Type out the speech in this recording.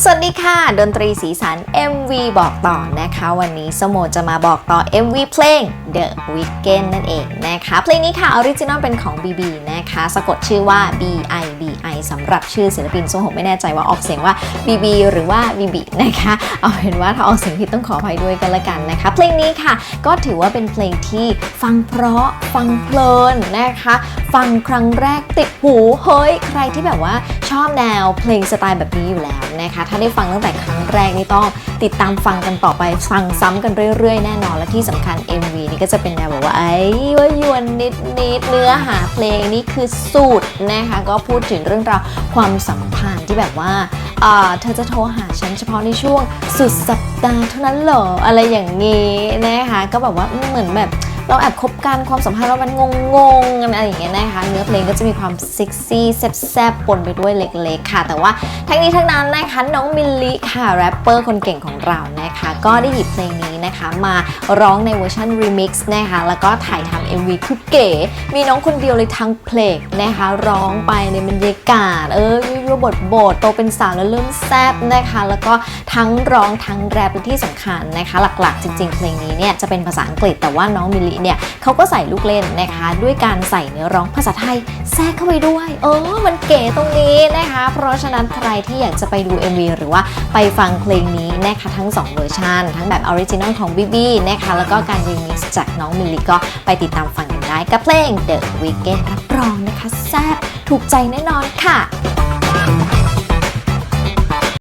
สวัสดีค่ะ ดนตรีสีสัน MV บอกต่อนะคะ วันนี้สโมจะมาบอกต่อ MV เพลง The Weeknd นั่นเองนะคะ เพลงนี้ค่ะออริจินอลเป็นของ BB นะคะ สะกดชื่อว่า B I B I สำหรับชื่อศิลปินสโมไม่แน่ใจว่าออกเสียงว่า BB หรือว่า BB นะคะ เอาเป็นว่าถ้าออกเสียงผิดต้องขออภัยด้วยกันละกันนะคะ เพลงนี้ค่ะ ก็ถือว่าเป็นเพลงที่ฟังเพราะฟังเพลินนะคะ ฟังครั้งแรกติดหูเฮ้ย ใครที่แบบว่าชอบแนวเพลงสไตล์แบบนี้อยู่แล้วนะคะ ถ้าได้ฟังตั้งแต่ครั้งแรกนี่ต้องติดตามฟังกันต่อไปฟังซ้ำกันเรื่อยๆ แน่นอนและที่สำคัญ MV นี่ก็จะเป็นแนวแบบว่าไอ้ว่ายวนนิดนิดๆเนื้อหาเพลงนี่คือสูตรนะคะก็พูดถึงเรื่องราวความสัมพันธ์ที่แบบว่าเธอจะโทรหาฉันเฉพาะในช่วงสุดสัปดาห์เท่านั้นเหรออะไรอย่างนี้นะคะก็แบบว่าเหมือนแบบ เราแอบคบกันความสัมพันธ์เรามันงงงๆอะไรอย่างเงี้ยนะคะ เนื้อเพลงก็จะมีความเซ็กซี่แซ่บๆปนไปด้วยเล็กๆค่ะ แต่ว่าทั้งนี้ทั้งนั้นนะคะน้องมิลลิค่ะแรปเปอร์คนเก่งของเรานะคะ ก็ได้หยิบเพลงนี้นะคะมาร้องในเวอร์ชันรีมิกซ์นะคะแล้วก็ถ่ายทำ MV คือเก๋ มีน้องคนเดียวเลยทั้งเพลงนะคะร้องไปในบรรยากาศ เออยั่วๆบทบทโตเป็นสาวแล้วเริ่มแซ่บนะคะ แล้วก็ทั้งร้องทั้งแรปและที่สำคัญนะคะ หลักๆ จริง ๆ เพลงนี้เนี่ยจะเป็นภาษาอังกฤษแต่ว่าน้องมิลลิเนี่ยเขาก็ใส่ลูกเล่นนะคะ ด้วยการใส่เนื้อร้องภาษาไทยแทรกเข้าไปด้วย เออ มันเก๋ตรงนี้นะคะ เพราะฉะนั้นใครที่อยากจะไปดู MV หรือว่าไปฟังเพลงนี้นะคะทั้ง 2 เวอร์ชันทั้งแบบออริจินอลของ BB นะคะ แล้วก็การรีมิกซ์จากน้องมิลลิก็ไปติดตามฟังกันได้กับเพลง The Weeknd รับรองนะคะแซ่บถูกใจแน่นอนค่ะ